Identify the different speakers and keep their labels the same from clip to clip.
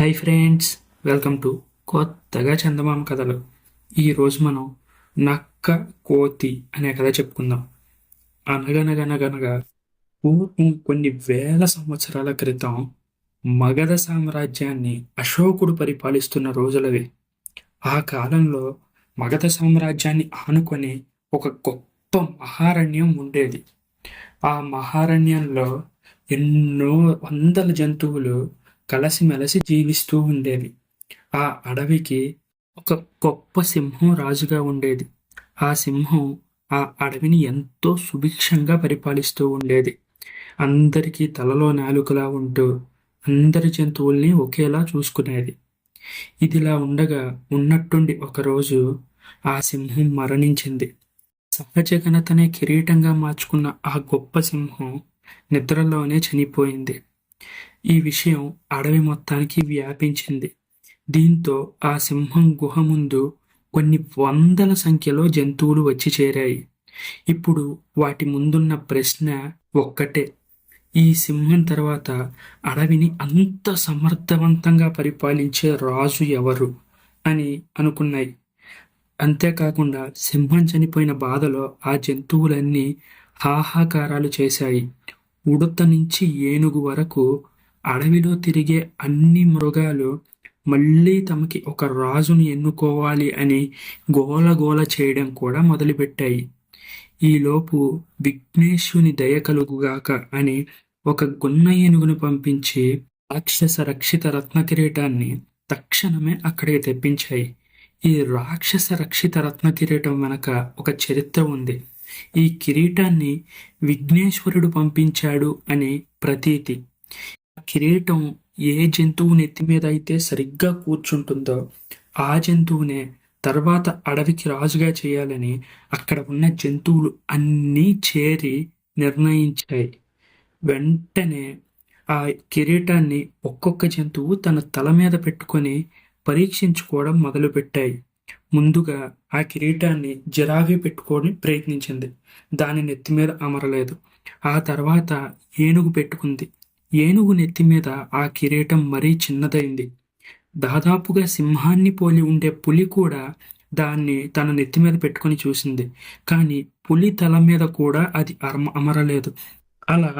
Speaker 1: Hi friends welcome to కొత్తగా చందమామ కథలు. ఈరోజు మనం నక్క కోతి అనే కథ చెప్పుకుందాం. అనగనగనగనగా పూర్వం కొన్ని వేల సంవత్సరాల క్రితం మగధ సామ్రాజ్యాన్ని అశోకుడు పరిపాలిస్తున్న రోజులవి. ఆ కాలంలో మగధ సామ్రాజ్యాన్ని ఆనుకొని ఒక గొప్ప మహారణ్యం ఉండేది. ఆ మహారణ్యంలో ఎన్నో వందల జంతువులు కలసిమెలసి జీవిస్తూ ఉండేవి ఆ అడవికి ఒక గొప్ప సింహం రాజుగా ఉండేది. ఆ సింహం ఆ అడవిని ఎంతో సుభిక్షంగా పరిపాలిస్తూ ఉండేది. అందరికీ తలలో నాలుకలా ఉంటూ అందరి జంతువుల్ని ఒకేలా చూసుకునేది. ఇదిలా ఉండగా ఉన్నట్టుండి ఒకరోజు ఆ సింహం మరణించింది. సహజ ఘనతనే కిరీటంగా మార్చుకున్న ఆ గొప్ప సింహం నిద్రలోనే చనిపోయింది. ఈ విషయం అడవి మొత్తానికి వ్యాపించింది. దీంతో ఆ సింహం గుహ ముందు కొన్ని వందల సంఖ్యలో జంతువులు వచ్చి చేరాయి. ఇప్పుడు వాటి ముందున్న ప్రశ్న ఒక్కటే. ఈ సింహం తర్వాత అడవిని అంత సమర్థవంతంగా పరిపాలించే రాజు ఎవరు అని అనుకున్నాయి. అంతేకాకుండా సింహం చనిపోయిన బాధలో ఆ జంతువులన్నీ హాహాకారాలు చేశాయి. ఉడత నుంచి ఏనుగు వరకు అడవిలో తిరిగే అన్ని మృగాలు మళ్ళీ తమకి ఒక రాజుని ఎన్నుకోవాలి అని గోలగోల చేయడం కూడా మొదలుపెట్టాయి. ఈలోపు విఘ్నేశుని దయ కలుగుగాక అని ఒక గున్న ఏనుగును పంపించి రాక్షస రక్షిత రత్న కిరీటాన్ని తక్షణమే అక్కడికి తెప్పించాయి. ఈ రాక్షస రక్షిత రత్న కిరీటం వెనక ఒక చరిత్ర ఉంది. ఈ కిరీటాన్ని విఘ్నేశ్వరుడు పంపించాడు అని ప్రతీతి. కిరీటం ఏ జంతువు నెత్తి మీద అయితే సరిగ్గా కూర్చుంటుందో ఆ జంతువునే తర్వాత అడవికి రాజుగా చేయాలని అక్కడ ఉన్న జంతువులు అన్నీ చేరి నిర్ణయించాయి. వెంటనే ఆ కిరీటాన్ని ఒక్కొక్క జంతువు తన తల మీద పెట్టుకొని పరీక్షించుకోవడం మొదలుపెట్టాయి. ముందుగా ఆ కిరీటాన్ని జిరాఫీ పెట్టుకొని ప్రయత్నించింది. దాని నెత్తి మీద అమరలేదు. ఆ తర్వాత ఏనుగు పెట్టుకుంది. ఏనుగు నెత్తి మీద ఆ కిరీటం మరీ చిన్నదైంది. దాదాపుగా సింహాన్ని పోలి ఉండే పులి కూడా దాన్ని తన నెత్తి మీద పెట్టుకొని చూసింది. కానీ పులి తల మీద కూడా అది అరమ అమరలేదు. అలా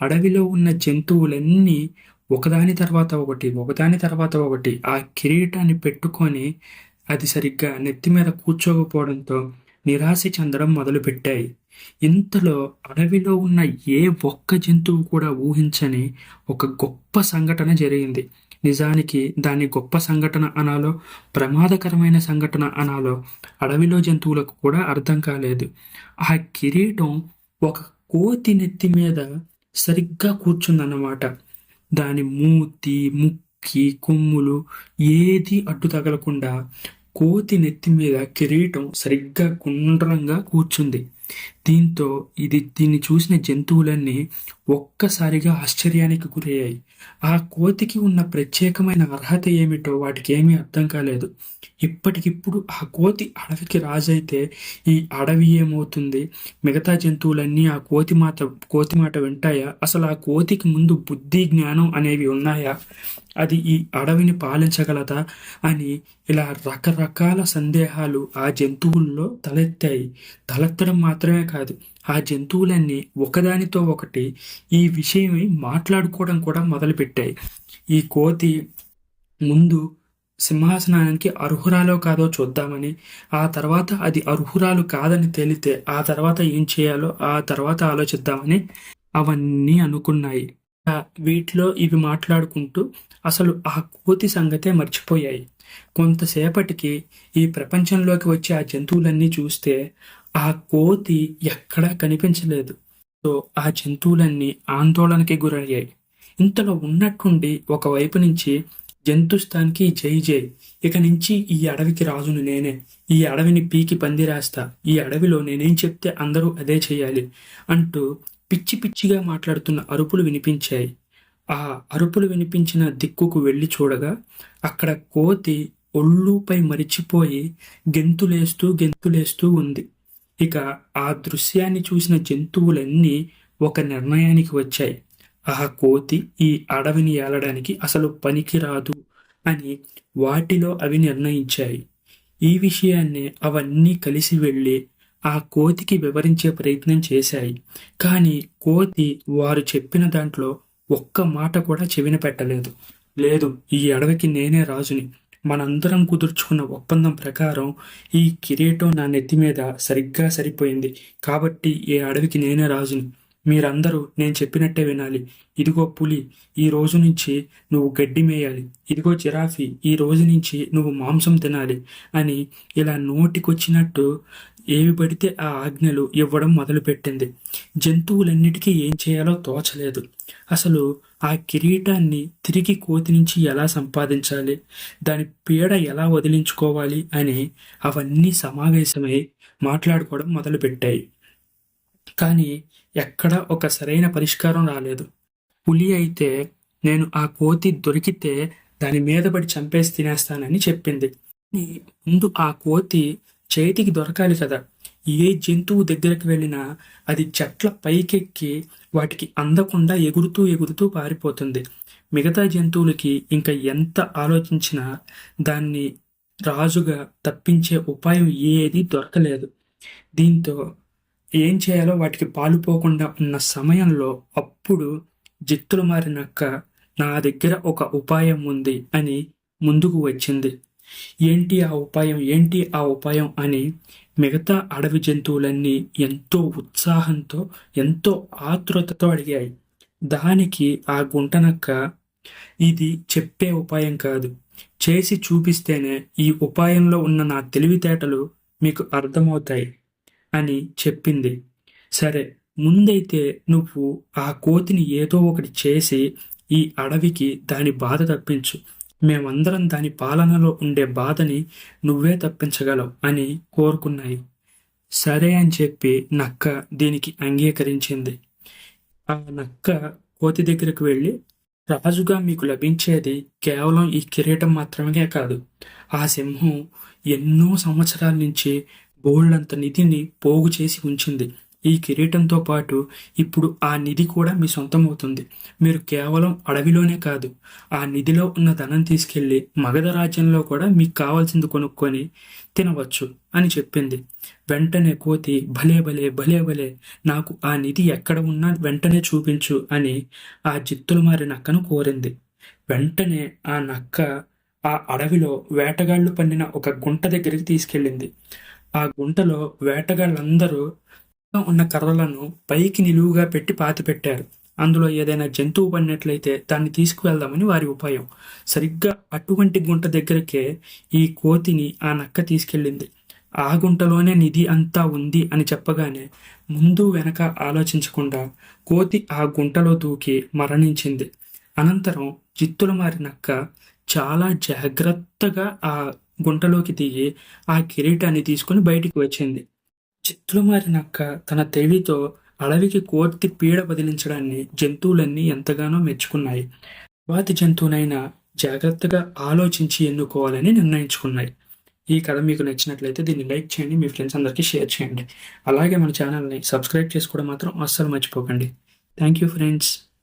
Speaker 1: అడవిలో ఉన్న జంతువులన్నీ ఒకదాని తర్వాత ఒకటి ఒకదాని తర్వాత ఒకటి ఆ కిరీటాన్ని పెట్టుకొని అది సరిగ్గా నెత్తి మీద కూర్చోకపోవడంతో నిరాశ చెందడం మొదలుపెట్టాయి. ఇంతలో అడవిలో ఉన్న ఏ ఒక్క జంతువు కూడా ఊహించని ఒక గొప్ప సంఘటన జరిగింది. నిజానికి దాన్ని గొప్ప సంఘటన అనాలో ప్రమాదకరమైన సంఘటన అనాలో అడవిలో జంతువులకు కూడా అర్థం కాలేదు. ఆ కిరీటం ఒక కోతి నెత్తి మీద సరిగ్గా కూర్చుందన్నమాట. దాని మూతి ముక్కి కొమ్ములు ఏది అడ్డు తగలకుండా కోతి నెత్తి మీద కిరీటం సరిగ్గా గుండ్రంగా కూర్చుంది. దీంతో ఇది దీన్ని చూసిన జంతువులన్నీ ఒక్కసారిగా ఆశ్చర్యానికి గురయ్యాయి. ఆ కోతికి ఉన్న ప్రత్యేకమైన అర్హత ఏమిటో వాటికి ఏమీ అర్థం కాలేదు. ఇప్పటికిప్పుడు ఆ కోతి అడవికి రాజైతే ఈ అడవి ఏమవుతుంది? మిగతా జంతువులన్నీ ఆ కోతి మాట కోతి మాట వింటాయా? అసలు ఆ కోతికి ముందు బుద్ధి జ్ఞానం అనేవి ఉన్నాయా? అది ఈ అడవిని పాలించగలదా? అని ఇలా రకరకాల సందేహాలు ఆ జంతువుల్లో తలెత్తాయి. తలెత్తడం మాత్రమే కాదు ఆ జంతువులన్నీ ఒకదానితో ఒకటి ఈ విషయమై మాట్లాడుకోవడం కూడా మొదలుపెట్టాయి. ఈ కోతి ముందు సింహాసనానికి అర్హురాలో కాదో చూద్దామని ఆ తర్వాత అది అర్హురాలు కాదని తేలితే ఆ తర్వాత ఏం చేయాలో ఆ తర్వాత ఆలోచిద్దామని అవన్నీ అనుకున్నాయి. వీటిలో ఇవి మాట్లాడుకుంటూ అసలు ఆ కోతి సంగతే మర్చిపోయాయి. కొంతసేపటికి ఈ ప్రపంచంలోకి వచ్చే ఆ జంతువులన్నీ చూస్తే ఆ కోతి ఎక్కడా కనిపించలేదు. సో ఆ జంతువులన్నీ ఆందోళనకి గురయ్యాయి. ఇంతలో ఉన్నట్టుండి ఒకవైపు నుంచి జంతుస్థానికి జై జై. ఇక నుంచి ఈ అడవికి రాజును నేనే. ఈ అడవిని పీకి పందిరేస్తా. ఈ అడవిలో నేనేం చెప్తే అందరూ అదే చేయాలి అంటూ పిచ్చి పిచ్చిగా మాట్లాడుతున్న అరుపులు వినిపించాయి. ఆ అరుపులు వినిపించిన దిక్కుకు వెళ్ళి చూడగా అక్కడ కోతి ఒళ్ళుపై మరిచిపోయి గెంతులేస్తూ గెంతులేస్తూ ఉంది. ఇక ఆ దృశ్యాన్ని చూసిన జంతువులన్నీ ఒక నిర్ణయానికి వచ్చాయి. ఆ కోతి ఈ అడవిని ఏలడానికి అసలు పనికిరాదు అని వాటిలో అవి నిర్ణయించాయి. ఈ విషయాన్ని అవన్నీ కలిసి వెళ్ళి ఆ కోతికి వివరించే ప్రయత్నం చేశాయి. కానీ కోతి వారు చెప్పిన దాంట్లో ఒక్క మాట కూడా చెవిన పెట్టలేదు. లేదు ఈ అడవికి నేనే రాజుని. మనందరం కుదుర్చుకున్న ఒప్పందం ప్రకారం ఈ కిరీటం నా నెత్తి మీద సరిగ్గా సరిపోయింది. కాబట్టి ఏ అడవికి నేనే రాజుని. మీరందరూ నేను చెప్పినట్టే వినాలి. ఇదిగో పులి ఈ రోజు నుంచి నువ్వు గడ్డి మేయాలి. ఇదిగో జిరాఫీ ఈ రోజు నుంచి నువ్వు మాంసం తినాలి అని ఇలా నోటికొచ్చినట్టు ఏవి పడితే ఆ ఆజ్ఞలు ఇవ్వడం మొదలుపెట్టింది. జంతువులన్నిటికీ ఏం చేయాలో తోచలేదు. అసలు ఆ కిరీటాన్ని తిరిగి కోతి నుంచి ఎలా సంపాదించాలి? దాని పీడ ఎలా వదిలించుకోవాలి? అని అవన్నీ సమావేశమై మాట్లాడుకోవడం మొదలుపెట్టాయి. కానీ ఎక్కడ ఒక సరైన పరిష్కారం రాలేదు. పులి అయితే నేను ఆ కోతి దొరికితే దాని మీద పడి చంపేసి తినేస్తానని చెప్పింది. ముందు ఆ కోతి చేతికి దొరకాలి కదా. ఏ జంతువు దగ్గరికి వెళ్ళినా అది చెట్ల పైకెక్కి వాటికి అందకుండా ఎగురుతూ ఎగురుతూ పారిపోతుంది. మిగతా జంతువులకి ఇంకా ఎంత ఆలోచించినా దాన్ని రాజుగా తప్పించే ఉపాయం ఏది దొరకలేదు. దీంతో ఏం చేయాలో వాటికి పాలుపోకుండా ఉన్న సమయంలో అప్పుడు జిత్తులు మారినక్క నా దగ్గర ఒక ఉపాయం ఉంది అని ముందుకు వచ్చింది. ఏంటి ఆ ఉపాయం? ఏంటి ఆ ఉపాయం? అని మిగతా అడవి జంతువులన్నీ ఎంతో ఉత్సాహంతో ఎంతో ఆతృతతో అడిగాయి. దానికి ఆ గుంటనక్క ఇది చెప్పే ఉపాయం కాదు. చేసి చూపిస్తేనే ఈ ఉపాయంలో ఉన్న నా తెలివితేటలు మీకు అర్థమవుతాయి అని చెప్పింది. సరే ముందైతే నువ్వు ఆ కోతిని ఏదో ఒకటి చేసి ఈ అడవికి దాని బాధ తప్పించు. మేమందరం దాని పాలనలో ఉండే బాధని నువ్వే తప్పించగలవు అని కోరుకున్నాయి. సరే అని చెప్పి నక్క దీనికి అంగీకరించింది. ఆ నక్క కోతి దగ్గరకు వెళ్ళి రాజుగా మీకు లభించేది కేవలం ఈ కిరీటం మాత్రమే కాదు. ఆ సింహం ఎన్నో సంవత్సరాల నుంచి బోల్డంత నిధిని పోగు చేసి ఉంచింది. ఈ కిరీటంతో పాటు ఇప్పుడు ఆ నిధి కూడా మీ సొంతమవుతుంది. మీరు కేవలం అడవిలోనే కాదు ఆ నిధిలో ఉన్న ధనం తీసుకెళ్ళి మగధ రాజ్యంలో కూడా మీకు కావాల్సింది కొనుక్కొని తినవచ్చు అని చెప్పింది. వెంటనే కోతి భలే భలే భలే భలే నాకు ఆ నిధి ఎక్కడ ఉన్నా వెంటనే చూపించు అని ఆ జిత్తులు మారి నక్కను కోరింది. వెంటనే ఆ నక్క ఆ అడవిలో వేటగాళ్ళు పండిన ఒక గుంట దగ్గరికి తీసుకెళ్ళింది. ఆ గుంటలో వేటగాళ్ళందరూ ఉన్న కర్రలను పైకి నిలువుగా పెట్టి పాతిపెట్టారు అందులో ఏదైనా జంతువు పడినట్లయితే దాన్ని తీసుకువెళ్దామని వారి ఉపాయం. సరిగ్గా అటువంటి గుంట దగ్గరకే ఈ కోతిని ఆ నక్క తీసుకెళ్ళింది. ఆ గుంటలోనే నిధి అంతా ఉంది అని చెప్పగానే ముందు వెనక ఆలోచించకుండా కోతి ఆ గుంటలో దూకి మరణించింది. అనంతరం చిత్తుల మారి నక్క చాలా జాగ్రత్తగా ఆ గుంటలోకి దిగి ఆ కిరీటాన్ని తీసుకుని బయటికి వచ్చింది. చిత్తులు తన తెలివితో అడవికి కోర్తి పీడ బదిలించడాన్ని జంతువులన్నీ ఎంతగానో మెచ్చుకున్నాయి. వాతి జంతువునైనా జాగ్రత్తగా ఆలోచించి ఎన్నుకోవాలని నిర్ణయించుకున్నాయి. ఈ కథ మీకు నచ్చినట్లయితే దీన్ని లైక్ చేయండి మీ ఫ్రెండ్స్ అందరికీ షేర్ చేయండి. అలాగే మన ఛానల్ని సబ్స్క్రైబ్ చేసుకోవడం మాత్రం అస్సలు మర్చిపోకండి. Thank you friends.